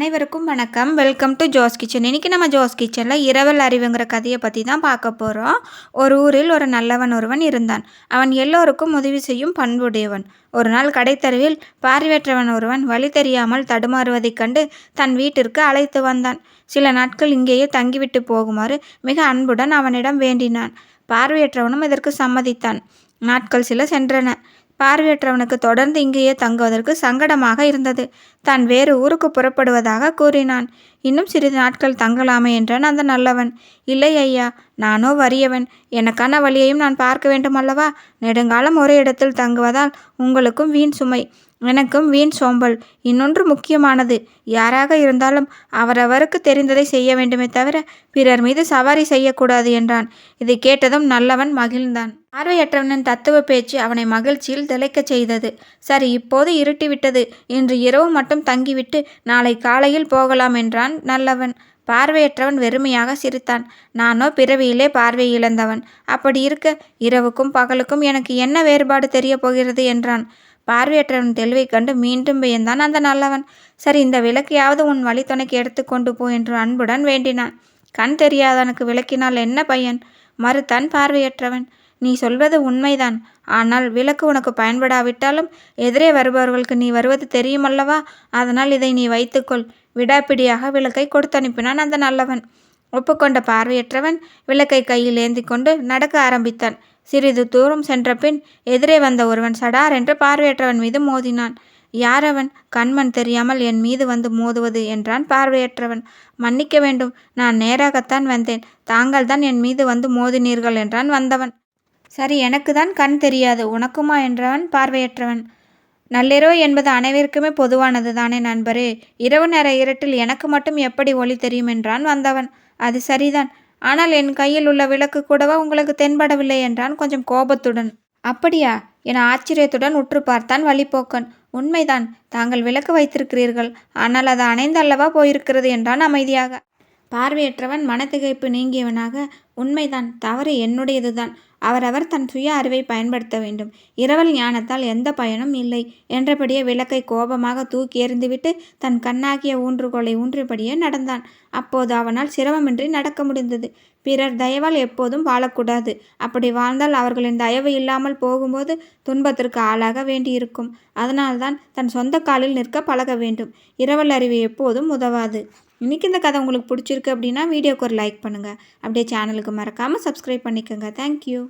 அனைவருக்கும் வணக்கம். Welcome to Jose kitchen இன்றைக்கி நம்ம ஜோஸ் கிச்சனில் இரவல் அறிவுங்கிற கதையை பற்றி தான் பார்க்க போகிறோம் ஒரு ஊரில் ஒரு நல்லவன் ஒருவன் இருந்தான். அவன் எல்லோருக்கும் உதவி செய்யும் பண்புடையவன். ஒரு நாள் கடைத்தருவில் பார்வையற்றவன் ஒருவன் வழி தெரியாமல் தடுமாறுவதைக் கண்டு தன் வீட்டிற்கு அழைத்து வந்தான். சில நாட்கள் இங்கேயே தங்கிவிட்டு போகுமாறு மிக அன்புடன் அவனிடம் வேண்டினான். பார்வையற்றவனும் இதற்கு சம்மதித்தான். நாட்கள் சில சென்றன. பார்வையற்றவனுக்கு தொடர்ந்து இங்கேயே தங்குவதற்கு சங்கடமாக இருந்தது. தான் வேறு ஊருக்கு புறப்படுவதாக கூறினான். இன்னும் சிறிது நாட்கள் தங்கலாமே என்றான் அந்த நல்லவன். இல்லை ஐயா நானோ வறியவன். எனக்கான வழியையும் நான் பார்க்க வேண்டும் அல்லவா? நெடுங்காலம் ஒரே இடத்தில் தங்குவதால் உங்களுக்கும் வீண் சுமை எனக்கும் வீண் சோம்பல் இன்னொன்று முக்கியமானது. யாராக இருந்தாலும் அவரவருக்கு தெரிந்ததை செய்ய வேண்டுமே தவிர பிறர் மீது சவாரி செய்யக்கூடாது என்றான். இதை கேட்டதும் நல்லவன் மகிழ்ந்தான். பார்வையற்றவனின் தத்துவ பேச்சு அவனை மகிழ்ச்சியில் திளைக்கச் செய்தது. சரி இப்போது இருட்டிவிட்டது இன்று இரவு மட்டும் தங்கிவிட்டு நாளை காலையில் போகலாம் என்றான் நல்லவன். பார்வையற்றவன் வெறுமையாக சிரித்தான். நானோ பிறவியிலே பார்வை இழந்தவன். அப்படி இருக்க இரவுக்கும் பகலுக்கும் எனக்கு என்ன வேறுபாடு தெரியப் போகிறது என்றான். பார்வையற்றவன் தெளிவை கண்டு மீண்டும் வியந்தான் அந்த நல்லவன். சரி இந்த விளக்கையாவது உன் வழித்துணைக்கு எடுத்துக்கொண்டு போ என்று அன்புடன் வேண்டினான். கண் தெரியாதவனுக்கு விளக்கினால் என்ன பையன்? மறுத்தான் பார்வையற்றவன். நீ சொல்வது உண்மைதான். ஆனால் விளக்கு உனக்கு பயன்படாவிட்டாலும் எதிரே வருபவர்களுக்கு நீ வருவது தெரியுமல்லவா? அதனால் இதை நீ வைத்துக்கொள். விடாப்பிடியாக விளக்கை கொடுத்து அனுப்பினான் அந்த நல்லவன். ஒப்புக்கொண்ட பார்வையற்றவன் விளக்கை கையில் ஏந்தி கொண்டு நடக்க ஆரம்பித்தான். சிறிது தூரம் சென்ற பின் எதிரே வந்த ஒருவன் சடார் என்று பார்வையற்றவன் மீது மோதினான். யாரவன்? கண்மண் தெரியாமல் என் மீது வந்து மோதுவது என்றான் பார்வையற்றவன். மன்னிக்க வேண்டும் நான் நேராகத்தான் வந்தேன். தாங்கள் தான் என் மீது வந்து மோதினீர்கள் என்றான் வந்தவன். சரி எனக்கு தான் கண் தெரியாது. உனக்குமா? என்றவன் பார்வையற்றவன். நள்ளிரவு என்பது அனைவருக்குமே பொதுவானது தானே நண்பரே. இரவு நேர இருட்டில் எனக்கு மட்டும் எப்படி ஒளி தெரியும் என்றான் வந்தவன். அது சரிதான். ஆனால் என் கையில் உள்ள விளக்கு கூடவா உங்களுக்கு தென்படவில்லை? என்றான் கொஞ்சம் கோபத்துடன். அப்படியா? என ஆச்சரியத்துடன் உற்று பார்த்தான் வழிபோக்கன் உண்மைதான். தாங்கள் விளக்கு வைத்திருக்கிறீர்கள். ஆனால் அது அணைந்தல்லவா போயிருக்கிறது? என்றான் அமைதியாக. பார்வையற்றவன் மனத்திகைப்பு நீங்கியவனாக உண்மைதான் தவறு என்னுடையதுதான். அவரவர் தன் சுய அறிவை பயன்படுத்த வேண்டும். இரவல் ஞானத்தால் எந்த பயனும் இல்லை என்றபடியே விளக்கை கோபமாக தூக்கி எறிந்துவிட்டு தன் கண்ணாகிய ஊன்றுகோலை ஊன்றியபடியே நடந்தான். அப்போது அவனால் சிரமமின்றி நடக்க முடிந்தது. பிறர் தயவால் எப்போதும் வாழக்கூடாது. அப்படி வாழ்ந்தால் அவர்களின் தயவு இல்லாமல் போகும்போது துன்பத்திற்கு ஆளாக வேண்டியிருக்கும். அதனால்தான் தன் சொந்த காலில் நிற்க பழக வேண்டும். இரவல் அறிவு எப்போதும் உதவாது. இன்றைக்கி இந்த கதை உங்களுக்கு பிடிச்சிருக்கு அப்படின்னா வீடியோக்கு ஒரு லைக் பண்ணுங்கள் அப்படியே சேனலுக்கு மறக்காமல் சப்ஸ்கிரைப் பண்ணிக்கோங்க. தேங்க்யூ